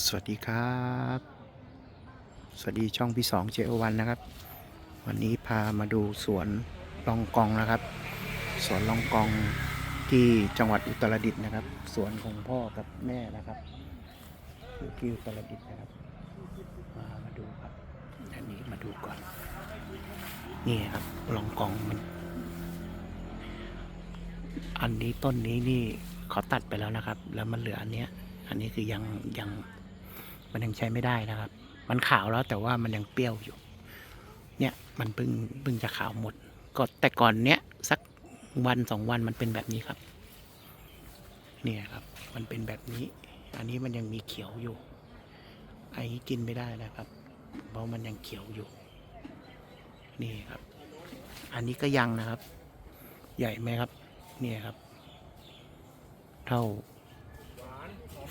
สวัสดีครับ สวัสดีช่องพี่สองเจอวันนะครับ วันนี้พามาดูสวนลองกองนะครับ สวนลองกองที่จังหวัดอุตรดิตถ์นะครับ สวนของพ่อกับแม่นะครับอยู่ที่อุตรดิตถ์นะครับ มามาดูครับอันนี้มาดูก่อน นี่ครับลองกองมัน อันนี้ต้นนี้นี่เขาตัดไปแล้วนะครับ แล้วมันเหลืออันเนี้ยอันนี้คือยังยัง มันยังใช้ไม่ได้นะครับ มันขาวแล้วแต่ว่ามันยังเปรี้ยวอยู่ เนี่ยมันเพิ่งเพิ่งจะขาวหมด ก็แต่ก่อนเนี้ยสักวันสองวันมันเป็นแบบนี้ครับ เนี่ยครับ มันเป็นแบบนี้ อันนี้มันยังมีเขียวอยู่ ไอ้กินไม่ได้นะครับ เพราะมันยังเขียวอยู่ นี่ครับ อันนี้ก็ยังนะครับ ใหญ่ไหมครับ เนี่ยครับ เท่า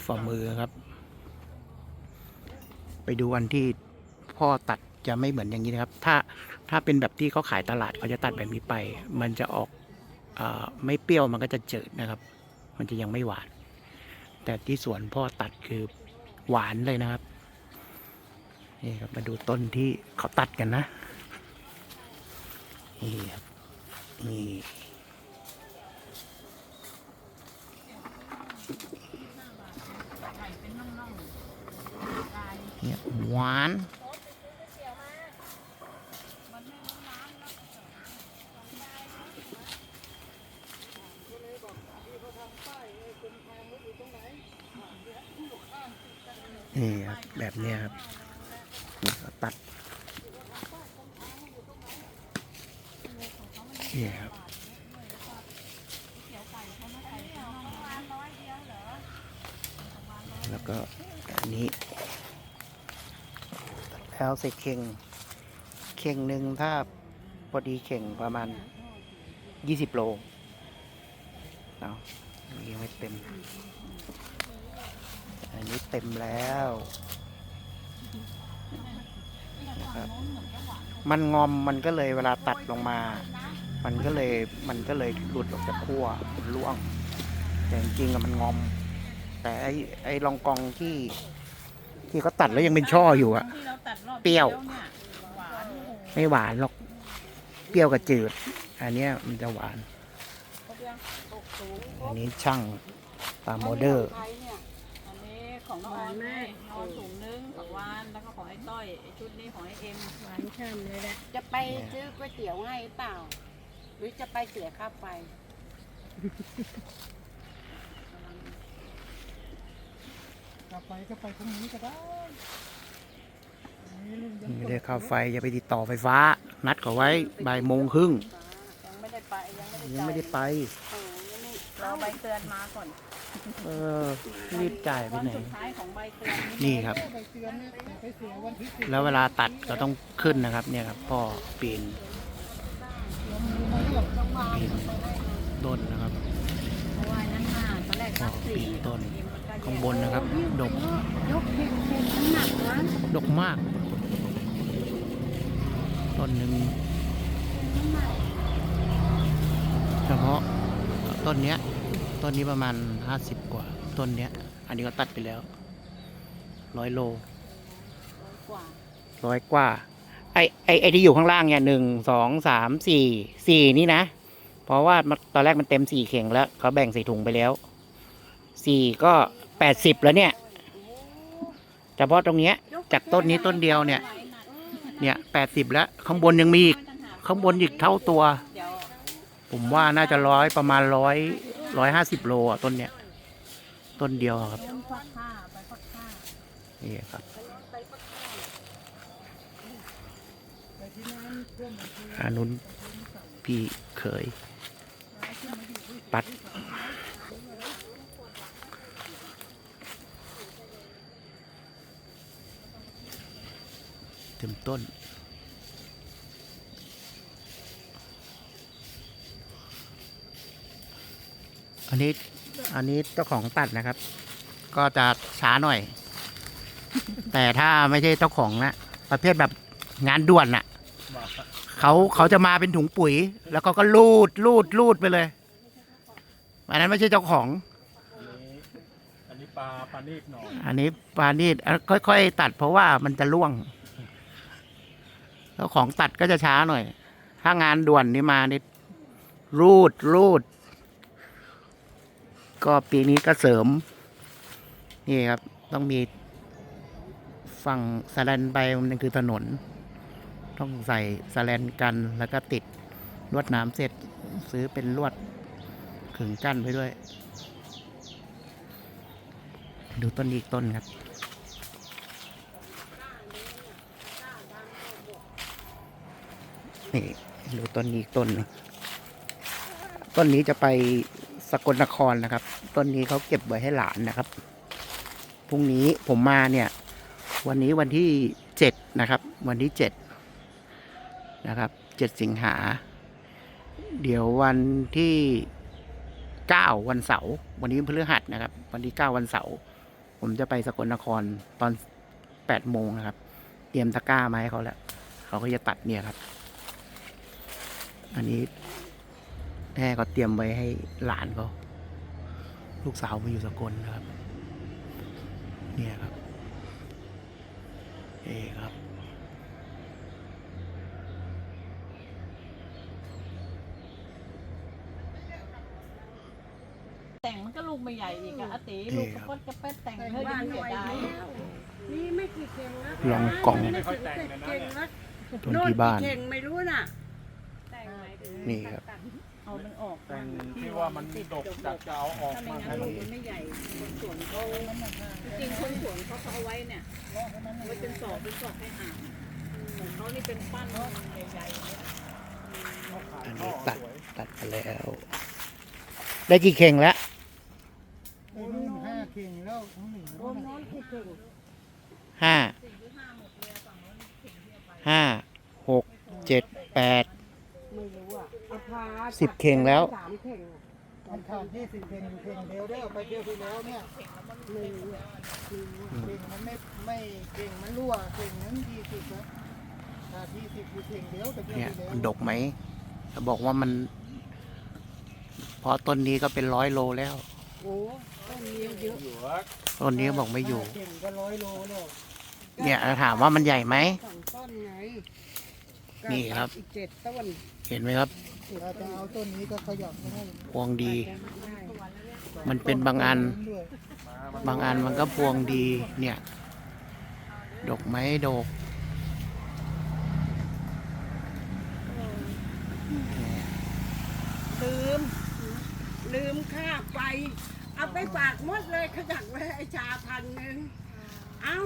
ฝ่ามือครับ ไปดูอันที่พ่อตัดจะไม่เหมือนอย่างนี้นะครับ ถ้าถ้าเป็นแบบที่เขาขายตลาดเขาจะตัดแบบนี้ไป มันจะออกอไม่เปรี้ยวมันก็จะเจิดนะครับ มันจะยังไม่หวาน แต่ที่สวนพ่อตัดคือหวานเลยนะครับนี่ครับมาดูต้นที่เขาตัดกันนะนี่ครับนี่ เนี่ยหวานนี่ครับ แบบนี้ครับนี่ก็ตัดนี่ครับแล้วก็อันนี้ แล้วใส่เข่ง เข่งหนึ่งถ้าพอดีเข่งประมาณยี่สิบโลเอาอันนี้ยังไม่เต็ม อันนี้เต็มแล้วนะครับมันงอมมันก็เลยเวลาตัดลงมา มันก็เลยมันก็เลยหลุดออกจากขั้วมันร่วง แต่จริงๆอะมันงอม แต่ไอ้ไอ้รองกองที่ ที่เขาตัดแล้วยังเป็นช่ออยู่อะที่เราตัดรอบเปรี้ยวที่แล้เนี่ยหวานโอ้โหไม่หวานหรอก เปรี้ยวกับจืด อันเนี้ยมันจะหวาน ครบยังตกสูงอันนี้ช่างตามโมเดอร์อันนี้ของน้องออนแม่น้องออนถุงนึงผักหวานแล้วก็ของไอ้ต้อยไอ้ชุดนี้ของไอ้เอ็มหวานช่ำเลยแหละจะไปซื้อก๋วยเตี๋ยวให้เปล่า หรือจะไปเสียค่าไฟ กลับไปก็ไปพรุ่งนี้ก็ได้ไม่ได้เข้าไฟอย่าไปติดต่อไฟฟ้า นัดเขาไว้บ่ายโมงครึ่งยังไม่ได้ไปยังไม่ได้ยังไม่ได้ไปโอ้ยนี่รอใบเตือนมาก่อนเออรีบจ่ายไปวันไหนสุดท้ายของใบเตือนนี่ครับใบเตือนเนี่ยไปเสียวันที่สิบแล้วเวลาตัดก็ต้องขึ้นนะครับ เนี่ยครับพ่อปีนปีนต้นนะครับเพราะว่านั้นมาตอนแรกพ่อสักสี่ปีนต้น เอ็มมันก็แยกข้างบนนะครับ ดก ยกเข่งเข่งน้ำหนักวะดกมาก ต้นหนึ่งเฉพาะต้นเนี้ย ต้นนี้ประมาณห้าสิบกว่า ต้นเนี้ย อันนี้ก็ตัดไปแล้ว ร้อยโล กว่าร้อยกว่า ไอไอไอที่อยู่ข้างล่างเนี่ยหนึ่งสองสามสี่สี่นี่นะ เพราะว่ามันตอนแรกมันเต็มสี่เข่งแล้ว เขาแบ่งใส่ถุงไปแล้วสี่ก็ แปดสิบแล้วเนี่ยเฉพาะตรงเนี้ยจากต้นนี้ต้นเดียวเนี่ย เนี่ยแปดสิบแล้ว ข้างบนยังมีอีกข้างบนอีกเท่าตัว ผมว่าน่าจะร้อยประมาณร้อยร้อยห้าสิบโลอะต้นเนี้ยต้นเดียวครับนี่ครับอานุนพี่เคย ปัด เต็มต้น อันนี้ อันนี้เจ้าของตัดนะครับ ก็จะช้าหน่อย แต่ถ้าไม่ใช่เจ้าของนะ ประเภทแบบงานด่วนน่ะ เขาเขาจะมาเป็นถุงปุ๋ย แล้วก็ก็ลูดลูดลูดไปเลยอันนั้นไม่ใช่เจ้าของ อันนี้ไปปลาปลานีดหน่อย อันนี้ปลานีดอะค่อยๆตัดเพราะว่ามันจะล่วง แล้วของตัดก็จะช้าหน่อย ถ้างานด่วนนี่มานี่รูดรูด ก็ปีนี้ก็เสริม นี่ครับ ต้องมี ฝั่งสแลนไปมันคือถนน ต้องใส่สแลนกันแล้วก็ติดลวดน้ำเสร็จซื้อเป็นลวดขึงกั้นไปด้วย ดูต้นอีกต้นครับ นี่ดูต้นนี้ต้นนึงต้นนี้จะไปสกลนครนะครับ ต้นนี้เขาเก็บไว้ให้หลานนะครับ พรุ่งนี้ผมมาเนี่ย วันนี้วันที่เจ็ดนะครับ วันที่เจ็ดนะครับเจ็ดสิงหา เดี๋ยววันที่เก้าวันเสาร์ วันนี้พฤหัสนะครับ วันที่เก้าวันเสาร์ ผมจะไปสกลนครตอนแปดโมงนะครับ เตรียมตะกร้ามาให้เขาแล้ว เขาก็จะตัดเนี่ยครับ อันนี้แม่ก็เตรียมไว้ให้หลานเขาลูกสาวมาอยู่สกลนะครับ เนี่ยครับ เอครับแต่งมันก็ลูกไม่ใหญ่อีกอะอาติเอ่ลูอกกระปดกระเป๊ดแต่งแต่งเฮ้ยบ้านเสียไว้ดายแล้วนี่ไม่กี่เข่งนะลองกล่องไม่ค่อยแต่งเลยนะเข่งเนี่ยนะต้นที่บ้านโกี่เข่งไม่รู้น่ะ นี่ครับ เอามันออกแต่งที่ว่ามันดกจัดจะเอาออกถ้าไม่มางั้ให้นมัลูนกมันไม่ใหญ่ คนสวนเขาจริงๆคนสวนเขาเขาเอาไว้เนี่ยไว้เป็นศอกเป็นศอกให้ห่างของเขานี่เป็นปั้นใหญ่ๆเนี่ยอันนี้ตัดตัดไปแล้ว ได้กี่เข่งแล้วห้าเข่งแล้วทั้งหนึ่งโอ้มน้อนกี่เข่งห้า ห้า หก เจ็ด แปดไม่รู้ อะเอาพาสิบเข่งแล้วสามเข่งอะมันขาดยี่สิบเข่งอยู่เข่งเดียวได้อไปเที่ยวที่แล้วเนี่ยไม่รู้อะไม่รู้อะเข่งมันไม่ไม่เข่งมันรั่วเข่งนั้นยี่สิบนะขาดยี่สิบอยู่เข่งเดียวไปเที่ยวเนี่ยที่แล้วมันดกไหมเขาบอกว่ามัน พอต้นนี้ก็เป็นร้อยโลแล้ว โอ้ต้นนี้เยอะอยู่ว่าต้นนี้บอกไม่อยู่ห้าเข่งก็ร้อยโลแล้วเนี่ยถามว่ามันใหญ่ไหมสองต้นไงนี่ครับ อีกเจ็ดต้น เห็นไหมครับถ้าจะเอาต้นนี้ก็ขยับไม่ให้พวงดีได้มันเป็นบางอันด้วยบางอันมันก็พวงดีเนี่ย ดกไหมดกลืม ลืมค่าไฟเอาไปฝากหมดเลยขยักไว้ไอ้ชาพันหนึ่งเอ้า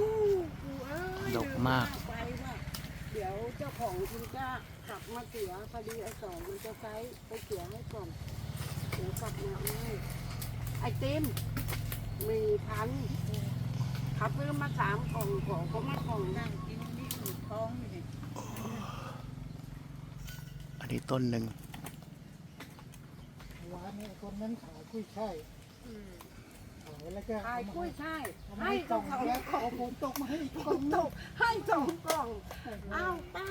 กูเอ้ยดกมากลืค่ไฟว่ะเดี๋ยวเจ้าของคุณจะก ลับมาเสียพอดีไอ้สองมันจะใช้ไปเสียให้ก่อนเดี๋ยวกลับมาเอาให้ไอ้ติมมีพันขับซื้อมาสามกล่องของเขามากล่องนั่งกินนี่อยู่ท้องอยู่นี่อันนี้ต้นหนึ่งร้านนี้คนนั้นขายกุ้ยช่ายขายแล้วก็ขายกล้วยใช่เอาให้ให้กล่เขาองเขาแล้วเขาเอาฝนตกมาให้อีกกฝล่องนตกให้สองกล่องอ้าวป้า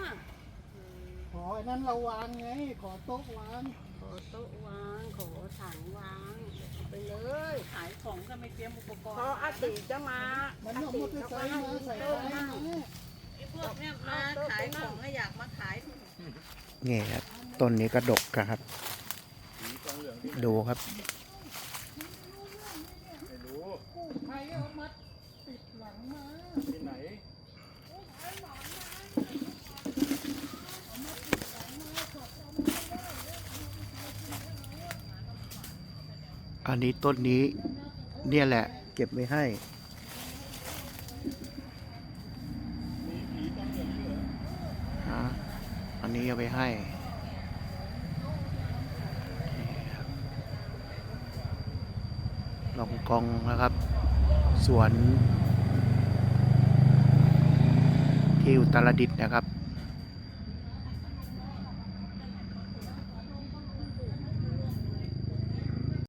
ขอไอ้นั้นเราวางไง ขอโต๊ะวางขอโต๊ะวาง ขอถังวางเอาไปเลยขายของก็ไม่เตรียมอุปกรพอณ์อาติจะมามันอาเอาติมอเตอร์เขาไซก็ค์ให้มาใส่โต๊ะไว้นั่งนะไอ้พวกเนี้ยมาขายของก็อยากมาขายนี่ครับต้นนี้ก็ดกครับ ดูครับไม่รู้ใครเอามัดติดหลังมา ที่ไหน อันนี้ต้นนี้ เนี่ยแหละ เก็บไว้ให้อะอันนี้เอาไปให้ลองกองนะครับ สวน ที่อุตรดิตถ์นะครับ